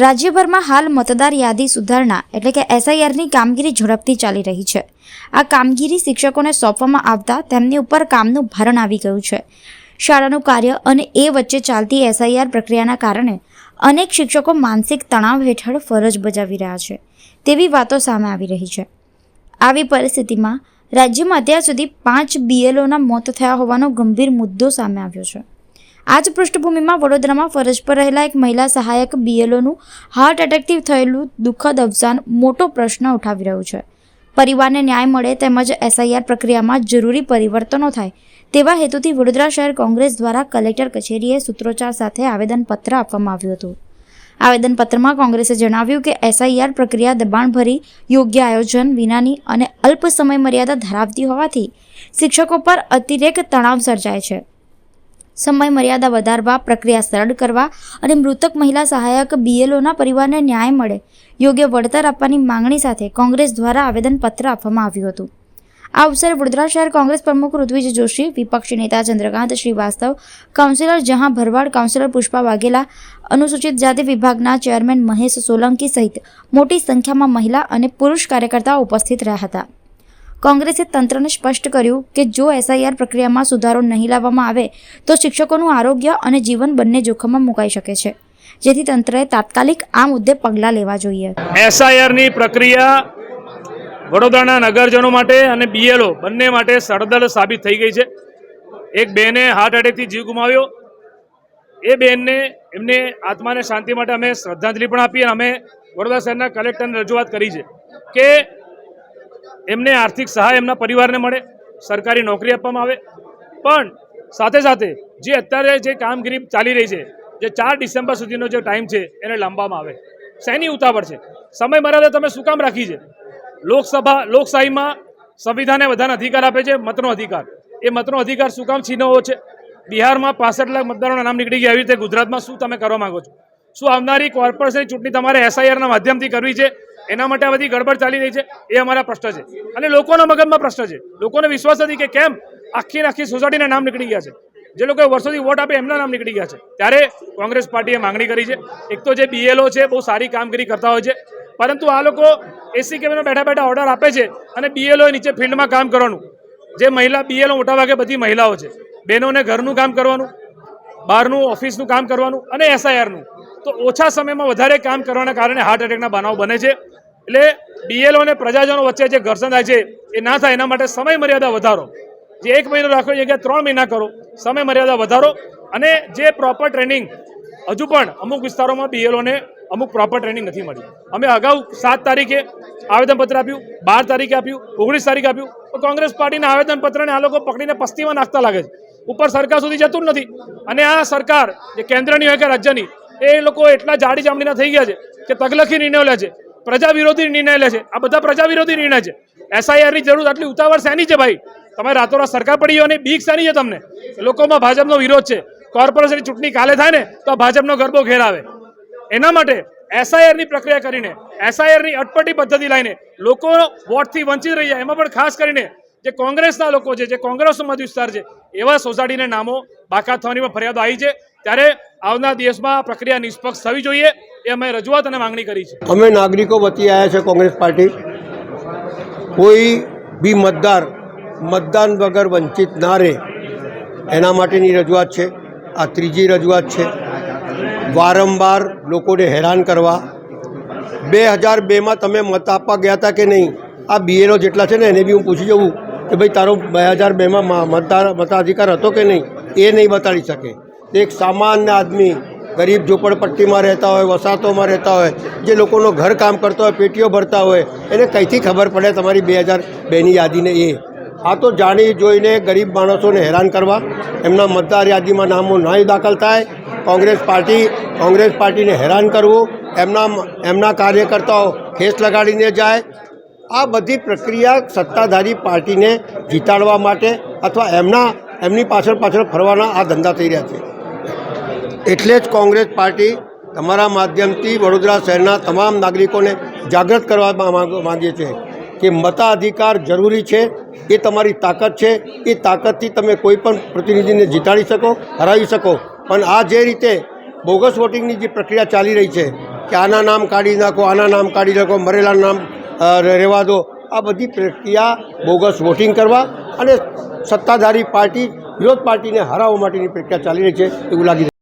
રાજ્યભરમાં હાલ મતદાર યાદી સુધારણા એટલે કે એસઆઈઆરની કામગીરી ઝડપથી ચાલી રહી છે. આ કામગીરી શિક્ષકોને સોંપવામાં આવતા તેમની ઉપર કામનું ભારણ આવી ગયું છે. શાળાનું કાર્ય અને એ વચ્ચે ચાલતી એસઆઈઆર પ્રક્રિયાના કારણે અનેક શિક્ષકો માનસિક તણાવ હેઠળ ફરજ બજાવી રહ્યા છે. તેવી વાતો સામે આવી રહી છે. આવી પરિસ્થિતિમાં રાજ્યમાં અત્યાર સુધી પાંચ બીએલઓના મોત થયા હોવાનો ગંભીર મુદ્દો સામે આવ્યો છે. આ જ પૃષ્ઠભૂમિમાં વડોદરામાં ફરજ પર રહેલા એક મહિલા સહાયક બીએલઓનું હાર્ટ એટેકથી થયેલું દુઃખદ અવસાન મોટો પ્રશ્ન ઉઠાવી રહ્યું છે. પરિવારને ન્યાય મળે તેમજ એસઆઈઆર પ્રક્રિયામાં જરૂરી પરિવર્તનો થાય તેવા હેતુથી વડોદરા શહેર કોંગ્રેસ દ્વારા કલેક્ટર કચેરીએ સૂત્રોચ્ચાર સાથે આવેદનપત્ર આપવામાં આવ્યું હતું. આવેદનપત્રમાં કોંગ્રેસે જણાવ્યું કે એસઆઈઆર પ્રક્રિયા દબાણભરી, યોગ્ય આયોજન વિનાની અને અલ્પ સમય મર્યાદા ધરાવતી હોવાથી શિક્ષકો પર અતિરેક તણાવ સર્જાય છે. સમય મર્યાદા વધારવા, પ્રક્રિયા સરળ કરવા અને મૃતક મહિલા સહાયક બીએલઓના પરિવારને ન્યાય મળે, યોગ્ય વળતર આપવાની માંગણી સાથે કોંગ્રેસ દ્વારા આવેદનપત્ર આપવામાં આવ્યું હતું. આ અવસરે વડોદરા શહેર કોંગ્રેસ પ્રમુખ ઋત્વિજ જોશી, વિપક્ષી નેતા ચંદ્રકાંત શ્રીવાસ્તવ, કાઉન્સિલર જહાં ભરવાડ, કાઉન્સિલર પુષ્પા વાઘેલા, અનુસૂચિત જાતિ વિભાગના ચેરમેન મહેશ સોલંકી સહિત મોટી સંખ્યામાં મહિલા અને પુરુષ કાર્યકર્તાઓ ઉપસ્થિત રહ્યા હતા. કોંગ્રેસે તંત્રને સ્પષ્ટ કર્યું કે જો એસઆઈઆર પ્રક્રિયામાં સુધારો નહીં લાવવામાં આવે, તો શિક્ષકોનું આરોગ્ય અને જીવન બંને જોખમમાં મુકાઈ શકે છે. જેથી તંત્રએ તાત્કાલિક આ મુદ્દે પગલાં લેવા જોઈએ. એસઆઈઆરની પ્રક્રિયા વડોદરાના નગરજનો માટે અને બીએલઓ બંને માટે સળદળ સાબિત થઈ ગઈ છે. એક બેને હાર્ટ એટેકથી જીવ ગુમાવ્યો. એ બેનને એમને આત્માને શાંતિ માટે અમે શ્રદ્ધાંજલિ પણ આપી અને અમે વડોદરા શહેરના કલેક્ટરને રજૂઆત કરી છે કે એમને આર્થિક સહાય એમના પરિવારને મળે, સરકારી નોકરી આપવામાં આવે. પણ સાથે સાથે જે અત્યારે જે કામગીરી ચાલી રહી છે, જે ચાર ડિસેમ્બર સુધીનો જે ટાઈમ છે, એને લાંબવામાં આવે. શેની ઉતાવળ છે? સમય મર્યાદા તમે શું કામ રાખી છે? લોકસભા, લોકશાહીમાં સંવિધાને બધાને અધિકાર આપે છે, મતનો અધિકાર. એ મતનો અધિકાર શું કામ છીનવવો છે? બિહારમાં પાસઠ લાખ મતદારોના નામ નીકળી ગયા. એવી રીતે ગુજરાતમાં શું તમે કરવા માંગો છો? શું આવનારી કોર્પોરેશનની ચૂંટણી તમારે એસઆઈઆરના માધ્યમથી કરવી છે? એના માટે આ બધી ગડબડ ચાલી રહી છે, એ અમારા પ્રશ્ન છે. અને લોકોના મગજમાં પ્રશ્ન છે. લોકોને વિશ્વાસ નથી કે કેમ આખી આખી સોસાયટીના નામ નીકળી ગયા છે. જે લોકોએ વર્ષોથી વોટ આપે એમના નામ નીકળી ગયા છે. ત્યારે કોંગ્રેસ પાર્ટીએ માંગણી કરી છે. એક તો જે બીએલઓ છે, બહુ સારી કામગીરી કરતા હોય છે. પરંતુ આ લોકો એસી કેબિનમાં બેઠા બેઠા ઓર્ડર આપે છે અને બીએલઓ નીચે ફિલ્ડમાં કામ કરવાનું. જે મહિલા બીએલઓ મોટાભાગે બધી મહિલાઓ છે. બહેનોને ઘરનું કામ કરવાનું, બહારનું ઓફિસનું કામ કરવાનું અને એસઆઈઆરનું તો ઓછા સમયમાં વધારે કામ કરવાના કારણે હાર્ટ એટેકના બનાવ બને છે. એટલે બીએલઓ અને પ્રજાજનો વચ્ચે જે ઘર્ષણ થાય છે, એ ના થાય એના માટે સમય મર્યાદા વધારો. જે એક મહિનો રાખો એ જગ્યાએ ત્રણ મહિના કરો સમય મર્યાદા વધારો અને જે પ્રોપર ટ્રેનિંગ હજુ પણ અમુક વિસ્તારોમાં બીએલઓને અમુક પ્રોપર ટ્રેનિંગ નથી મળી. અમે અગાઉ સાત તારીખે આવેદનપત્ર આપ્યું, બાર તારીખે આપ્યું, ઓગણીસ તારીખે આપ્યું. તો કોંગ્રેસ પાર્ટીના આવેદનપત્રને આ લોકો પકડીને પસ્તીમાં નાખતા લાગે છે. ઉપર સરકાર સુધી જતું નથી. અને આ સરકાર, જે કેન્દ્રની હોય કે રાજ્યની, એ લોકો એટલા જાડી ચામડીના થઈ ગયા છે કે તગલખી નિર્ણયો લે છે. પ્રજા વિરોધી નિર્ણય લે છે. આ બધા પ્રજા વિરોધી નિર્ણય છે. એસઆઈઆરની જરૂર આટલી ઉતાવળ શેની છે ભાઈ? તમે રાતોરાત સરકાર પડી અને બીક શેની છે તમને? લોકોમાં ભાજપનો વિરોધ છે. કોર્પોરેશનની ચૂંટણી કાલે થાય ને, તો ભાજપનો ગરબો ઘેર આવે એના માટે એસઆઈઆરની પ્રક્રિયા કરીને એસઆઈઆરની અટપટી પદ્ધતિ લઈને લોકો વોટથી વંચિત રહી જાય. એમાં પણ ખાસ કરીને જે કોંગ્રેસના લોકો છે, જે કોંગ્રેસનો મત વિસ્તાર છે, એવા સોસાયટીના નામો બાકાત થવાની ફરિયાદો આવી છે. ત્યારે આવનાર દિવસમાં પ્રક્રિયા નિષ્પક્ષ થવી જોઈએ. એ અમે રજૂઆત અને માંગણી કરી છે. અમે નાગરિકો વતી આવ્યા છે કોંગ્રેસ પાર્ટી. કોઈ બી મતદાર મતદાન વગર વંચિત ના રહે, એના માટેની રજૂઆત છે. આ ત્રીજી રજૂઆત છે. વારંવાર લોકોને હેરાન કરવા. બે હજાર બેમાં તમે મત આપવા ગયા હતા કે નહીં? આ બીએનો જેટલા છે ને, એને બી હું પૂછી જવું કે ભાઈ, તારો બે હજાર બેમાં મતદાર મતાધિકાર હતો કે નહીં? એ નહીં બતાડી શકે. એક સામાન્ય આદમી ગરીબ ઝૂંપડપટ્ટીમાં રહેતા હોય, વસાહતોમાં રહેતા હોય, જે લોકોનો ઘર કામ કરતા હોય, પેટીઓ ભરતા હોય, એને કંઈથી ખબર પડે તમારી બે હજાર બેની યાદીને એ? આ તો જાણી જોઈને ગરીબ માણસોને હેરાન કરવા, એમના મતદાર યાદીમાં નામો નહીં દાખલ થાય. કોંગ્રેસ પાર્ટી, કોંગ્રેસ પાર્ટીને હેરાન કરવું, એમના એમના કાર્યકર્તાઓ ખેસ લગાડીને જાય. આ બધી પ્રક્રિયા સત્તાધારી પાર્ટીને જીતાડવા માટે અથવા એમના, એમની પાછળ પાછળ ફરવાના આ ધંધા થઈ રહ્યા છે. એટલે જ કોંગ્રેસ પાર્ટી તમારા માધ્યમથી વડોદરા શહેરના તમામ નાગરિકોને જાગૃત કરવા માગીએ છીએ કે મતાધિકાર જરૂરી છે, એ તમારી તાકાત છે, એ તાકાતથી તમે કોઈ પણ પ્રતિનિધિને જીતાડી શકો, હરાવી શકો. પણ આ જે રીતે બોગસ વોટિંગની જે પ્રક્રિયા ચાલી રહી છે, કે આના નામ કાઢી નાખો, આના નામ કાઢી નાખો, મરેલા નામ રહેવા દો, આ બધી પ્રક્રિયા બોગસ વોટિંગ કરવા અને સત્તાધારી પાર્ટી, વિરોધ પાર્ટીને હરાવવા માટેની પ્રક્રિયા ચાલી રહી છે એવું લાગી